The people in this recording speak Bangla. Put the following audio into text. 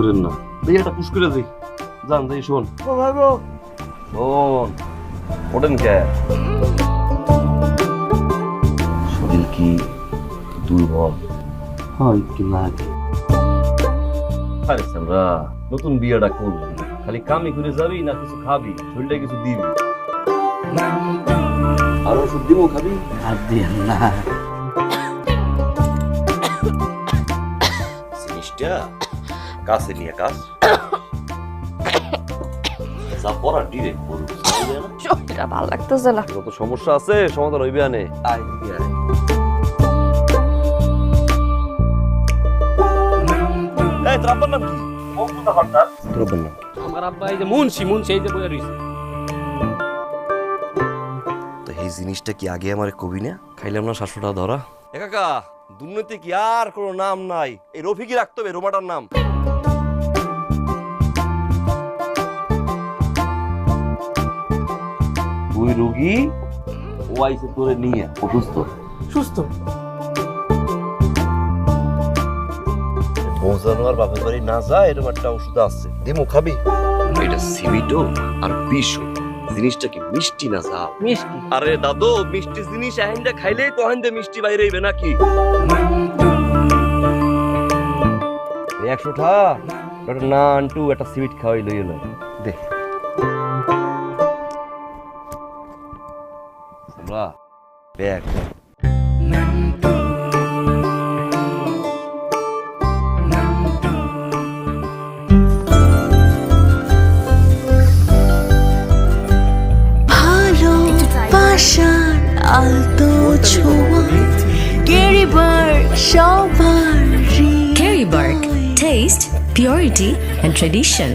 করেন না। দেখি একটা পুশ করে দিই যান দেখি শোন। শোন। ওঠেন কে? শরীর কি দুর্বল? হ্যাঁ একটু লাগে। আরে সামরা নতুন বিয়েটা করবি খালি কামি করে যাবি না কিছু খাবি? শরীরটা কিছু দিবি? আর ওষুধ দিব খাবি? আর দিয়েন না। জিনিসটা কাছে নিয়ে কাজ। যা পড়া ডিরেক্ট করব শরীরটা ভালো লাগতেছে না। যত সমস্যা আছে? সমাধান হইবে আনে? আই এই তোর নাম কি? তোর আব্বার নাম? আমার আব্বা এই যে মুন্সি মুন্সি এই যে বইয়া রইছে। তো এই জিনিসটা কি আগে আমার কবি না? খাইলাম না শাশুড়া ধরা। এ কাকা দুর্নীতি কি আর কোনো নাম নাই? এই রফিকি রাখতে হবে রোমাটার নাম। তুই রুগী ও আইসে তোরে নিয়ে অসুস্থ। সুস্থ। বোঝানো আর বাপের বাড়ি না যায় এরকম একটা ওষুধ আছে। দিমু খাবি? এটা সিমিটো আর বিষও জিনিসটা কি মিষ্টি না যা মিষ্টি। আরে দাদু মিষ্টি জিনিস আইন্দা খাইলেই তো আইন্দা মিষ্টি বাইরে হইবে নাকি? একশো টা একটা নান টু একটা সুইট খাওয়াই লইয়ে লয়। ব্যাগ ভালোবাসার আলতো ছোঁয়া গেরিবার সবার Carry Bark, taste, purity, and tradition.